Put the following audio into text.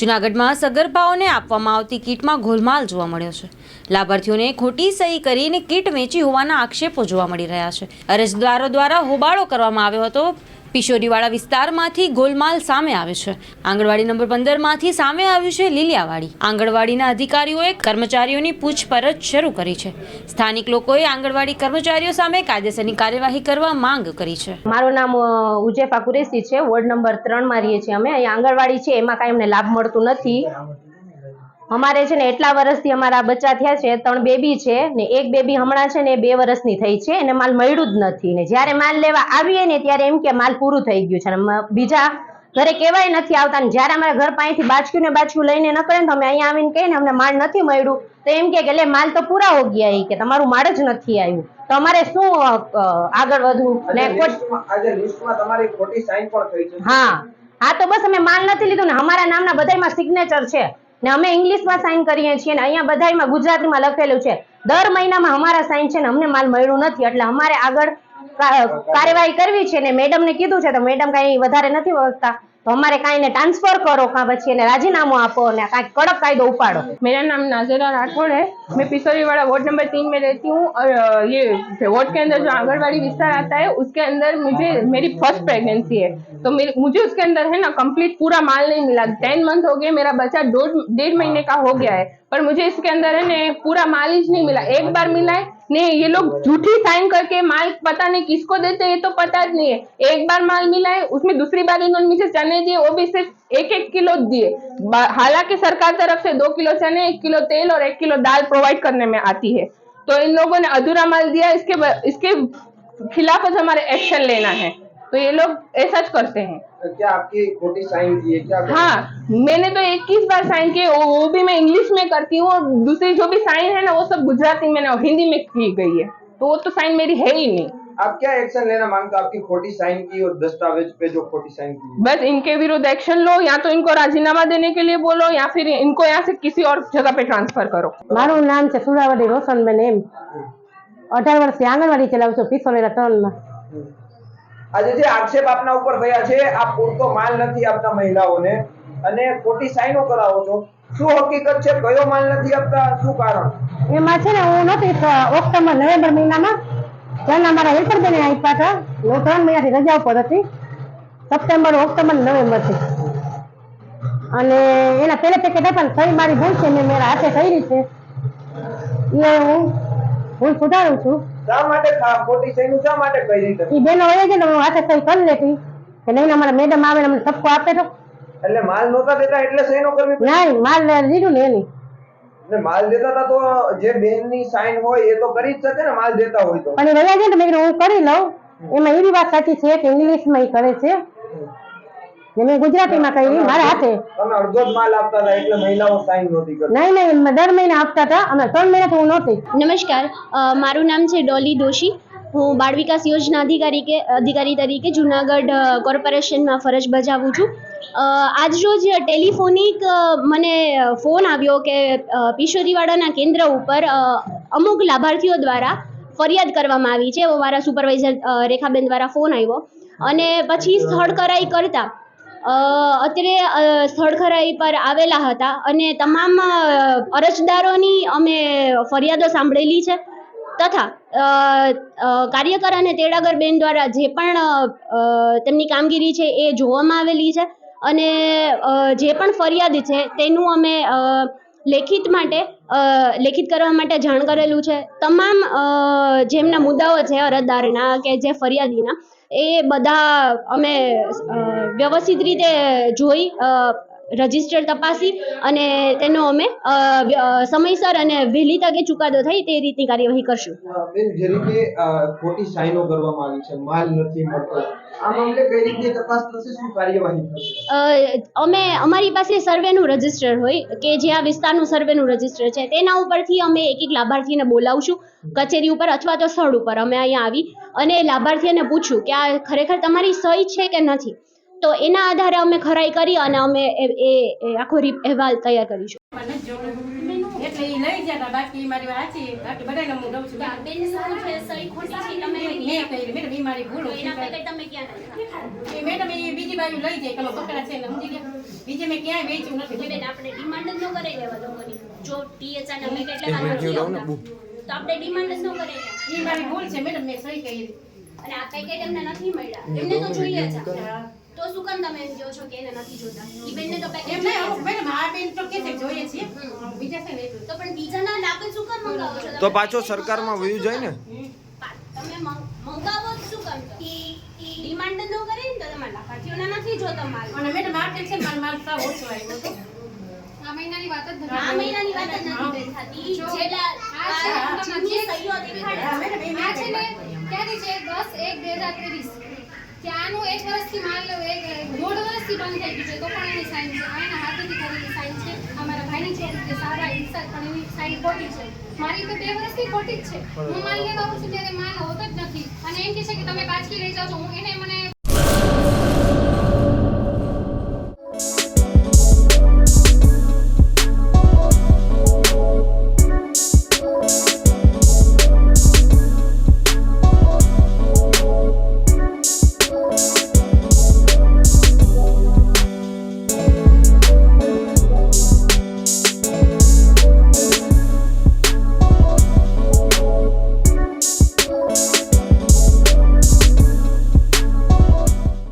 જૂનાગઢમાં સગર્ભાઓને આપવામાં આવતી કીટમાં ગોલમાલ જોવા મળ્યો છે. લાભાર્થીઓને ખોટી સહી કરીને કીટ વેચી હોવાના આક્ષેપો જોવા મળી રહ્યા છે. અરજદારો દ્વારા હોબાળો કરવામાં આવ્યો હતો. પિશોરીવાળા વિસ્તારમાંથી ગોલમાલ સામે આવે છે. આંગણવાડી નંબર પંદરમાંથી સામે આવ્યું છે લીલિયાવાડી. આંગણવાડીના અધિકારીઓએ કર્મચારીઓની પૂછપરછ શરૂ કરી છે. સ્થાનિક લોકોએ આંગણવાડી કર્મચારીઓ સામે કાયદેસરની કાર્યવાહી કરવા માંગ કરી છે. મારું નામ ઉજેફા કુરેશી છે. વોર્ડ નંબર ત્રણમાં રહીએ છીએ અમે. અહીંયા આંગણવાડી છે, એમાં કાંઈ અમને લાભ મળતું નથી. અમારે છે ને એટલા વર્ષથી અમારા બચ્ચા થયા છે ત્રણ બેબી છે ને એક બેબી હમણાં છે ને બે વર્ષની થઈ છે એને માલ મળ્યું જ નથી. ને જ્યારે માલ લેવા આવીએ ને ત્યારે એમ કે માલ પૂરું થઈ ગયું છે ને બીજા ઘરે કહેવાય નથી આવતા ને જ્યારે અમારા ઘર પાસેથી બાચક્યું ને બાચક્યું લઈને નીકળે ને તો અમે અહીંયા આવીને કહીએ ને અમને માલ નથી મળ્યું. તો એમ કે લે માલ તો પૂરા હો ગયા કે તમારું માળ જ નથી આવ્યું. તો અમારે શું આગળ વધવું? ને ખોટી હા. હા તો બસ અમે માલ નથી લીધું ને અમારા નામના બધાયમાં સિગ્નેચર છે. ને અમે ઇંગ્લિશમાં સાઇન કરીએ છીએ ને અહીંયા બધામાં ગુજરાતીમાં લખેલું છે. દર મહિનામાં અમારા સાઇન છે ને અમને માલ મળ્યું નથી. એટલે અમારે આગળ કાર્યવાહી કરવી છે ને મેડમને કીધું છે તો મેડમ કાંઈ વધારે નથી ઓળખતા. તો અમારે કાંઈ ને ટ્રાન્સફર કરો કાં પછી એને રાજીનામું આપો ને કાંઈક કડક કાયદો ઉપાડો मेरा नाम नाजरा राठौड़ है मैं पिसौरी वाला वार्ड नंबर तीन में रहती हूँ और अ, ये वार्ड के अंदर जो आंगनबाड़ी विस्तार आता है उसके अंदर मुझे मेरी फर्स्ट प्रेगनेंसी है तो मेरे मुझे उसके अंदर है ना कंप्लीट पूरा माल नहीं मिला टेन मंथ हो गए मेरा बच्चा डेढ़ डेढ़ महीने का हो गया है पर मुझे इसके अंदर है ना, पूरा माल ही नहीं मिला। एक बार मिला है ने ये लोग झूठी साइन करके माल पता नहीं किसको देते ये तो पता જ नहीं है। एक बार माल मिला है, उसमें दूसरी बार इन्होंने मुझे चने दिए, वो भी सिर्फ़ एक एक किलो दिए। हालाँकि सरकार तरफ़ से दो किलो चने, एक किलो तेल और एक किलो दाल प्रोवाइड करने में आती है। तो इन लोगों ने अधूरा माल दिया, इसके इसके खिलाफ हमारे एक्शन लेना है। तो ये लोग ऐसा જ करते हैं क्या आपकी खोटी साइन की है क्या हाँ मैंने तो 21 बार साइन किए वो, वो भी मैं इंग्लिश में करती हूँ और दूसरी जो भी साइन है ना वो सब गुजराती में ना हिंदी में की गई है तो वो तो साइन मेरी है ही नहीं आप क्या एक्शन लेना मांगते हो आपकी खोटी साइन की और दस्तावेज पे जो खोटी साइन की है बस इनके विरुद्ध एक्शन लो या तो इनको राजीनामा देने के लिए बोलो या फिर इनको यहाँ से किसी और जगह पे ट्रांसफर करो મારું નામ છે સુરાવડી રોશનબેન એમ અઢાર વર્ષથી આંગણવાડી ચલાવું છું પિસોલેરા ત્રણમાં આજે જે આક્ષેપ આપના ઉપર થયા છે, આ પૂરતો માલ નથી આપતા મહિલાઓને. અને ખોટી સાઈનો કરાવો છો. શું હકીકત છે? કયો માલ નથી આપતા? શું કારણ? એમાં છે ને હું નથી ઓક્ટોબર, નવેમ્બર મહિનામાં ત્યાંના અમારા હેલ્પરબેને આપ્યા હતા. હું ત્રણ મહિનાથી રજા ઉપર હતી. સપ્ટેમ્બર, ઓક્ટોબર નવેમ્બરથી અને એના પહેલા પેકેટ ને સહી મારી ભૂલ છે, મેં મારા હાથે રહી છે. એ હું ભૂલ સુધારું છું. શા માટે ખા- ખોટી સાઈનો શા માટે કરી તમે એ બેનો હોય છે ને હું હાથે સહી કરી લેતી. કે નહીં અમારા મેડમ આવે ને અમને ઠપકો આપે તો. એટલે માલ નહોતા દેતા એટલે સાઈનો કરવી પડી? નહીં માલ લીધું ને એની. ને માલ દેતા હતા તો જે બેનની સાઈન હોય એ તો કરી જ શકે ને માલ દેતા હોય તો. પણ રહ્યા છે ને મેં હું કરી લઉં. એમાં એવી વાત સાચી છે કે ઇંગ્લિશમાં એ કરે છે. ને મેં ગુજરાતીમાં કરી મારા હાથે. તમે અડધો જ માલ આપતા હતા એટલે મહિલાઓ સાઈન નહોતી કરતી. નહીં નહીં દર મહિને આપતા હતા અમે ત્રણ મહિનાથી હું નહોતી. નમસ્કાર મારું નામ છે ડોલી દોશી હું બાળ વિકાસ યોજના અધિકારી કે અધિકારી તરીકે જુનાગઢ કોર્પોરેશનમાં ફરજ બજાવું છું. આજ આજરોજ ટેલિફોનિક મને ફોન આવ્યો કે પિશોરીવાડાના કેન્દ્ર ઉપર અમુક લાભાર્થીઓ દ્વારા ફરિયાદ કરવામાં આવી છે. એવો મારા સુપરવાઇઝર રેખાબેન દ્વારા ફોન આવ્યો. અને પછી સ્થળ કરાઈ કરતા અ, અત્યારે અ, પર આવેલા હતા અને તમામ અરજદારોની અમે ફરિયાદો સાંભળેલી છે તથા કાર્યકર અને તેડાગર બેન દ્વારા જે પણ તેમની કામગીરી છે એ જોવામાં આવેલી છે અને જે પણ ફરિયાદ છે તેનું અમે લેખિત માટે લેખિત કરવા માટે જાણ કરેલું છે. તમામ જેમના મુદ્દાઓ છે, અરજદારના કે જે ફરિયાદીના, એ બધા અમે વ્યવસ્થિત રીતે જોઈ રજિસ્ટર તપાસી અને તેનો અમે સમયસર અને વહેલી તકે ચુકાદો થાય તે રીતની કાર્યવાહી કરશું. બેન, જે રીતે ખોટી સાઈનો કરવામાં આવી છે, માલ નથી મળતો અમે અમારી પાસે સર્વેનું રજિસ્ટર હોય કે જે આ વિસ્તારનું સર્વેનું રજિસ્ટર છે તેના ઉપરથી અમે એક એક લાભાર્થીને બોલાવશું કચેરી ઉપર અથવા તો સ્થળ ઉપર. અમે અહીંયા આવી અને લાભાર્થીને પૂછ્યું કે આ ખરેખર તમારી સહી છે કે નથી? તો એના આધારે અમે ખરાઈ કરી અને અમે એ એ- એ આખો અહેવાલ તૈયાર કરીશું. એટલે ઈ લઈ જતા બાકી મારી સાચી બાકી બધાને હું દઉં છું મેં કરી મેડમ ઈ મારી ભૂલ હતી. એ મેડમ ઈ બીજી બાજુ લઈ જાય કે અમે પકડા છે સમજી ગયા. બીજે મેં ક્યાંય વેચ્યું નથી. બેન આપણે ડિમાન્ડ જ ન કરી લેવા લોકોની. જો ટીએચઆર ના મેં નથી ને, આવતા. તો આપણે ડિમાન્ડ જ ન કરી એ મારી ભૂલ છે મેડમ મેં સહી કરી. અને આ પેકેટ એમને નથી મળ્યા. એમને તો જોઈએ છે. તો શું કામ તમે એમ છો કે એને નથી જોતા? ઈ બેનને તો પેકેજ એમ નહીં બેન મારા બેન તો કે છે જોઈએ છે. બીજા છે નહીં તો. પણ બીજાના લાભ શું કામ મંગાવો છો તો પાછો સરકારમાં વયું જાય ને? તમે મંગાવો શું કામ તો? ડિમાન્ડ ન કરીને તો તમારા લાભાર્થીઓના નથી જોતો માલ અને મેં માર્કેટ છે માલ માલ સાવ ઓછો આવ્યો તો આ મહિનાની વાત જ નથી. આ મહિનાની વાત જ નથી થતી જેલા આ છે તમને જે સહીઓ દેખાડે. આ છે ને ક્યારે છે? 10 1 2023 કે એક વર્ષથી માન લો, એક દોઢ વર્ષથી બંધ થઈ ગયું છે, તો પણ એની સાઈન છે. એના હાથેથી કરેલી સાઈન છે. અમારા ભાઈની છે કે સારા ઇન્સાન, પણ એની સાઈન ખોટી છે. મારી તો બે વર્ષથી ખોટી જ છે. હું માન લેવા છું, ત્યારે માન હોતો જ નથી. અને એમ કે છે કે તમે પાછલી લઈ જાઓ છો હું, એને મને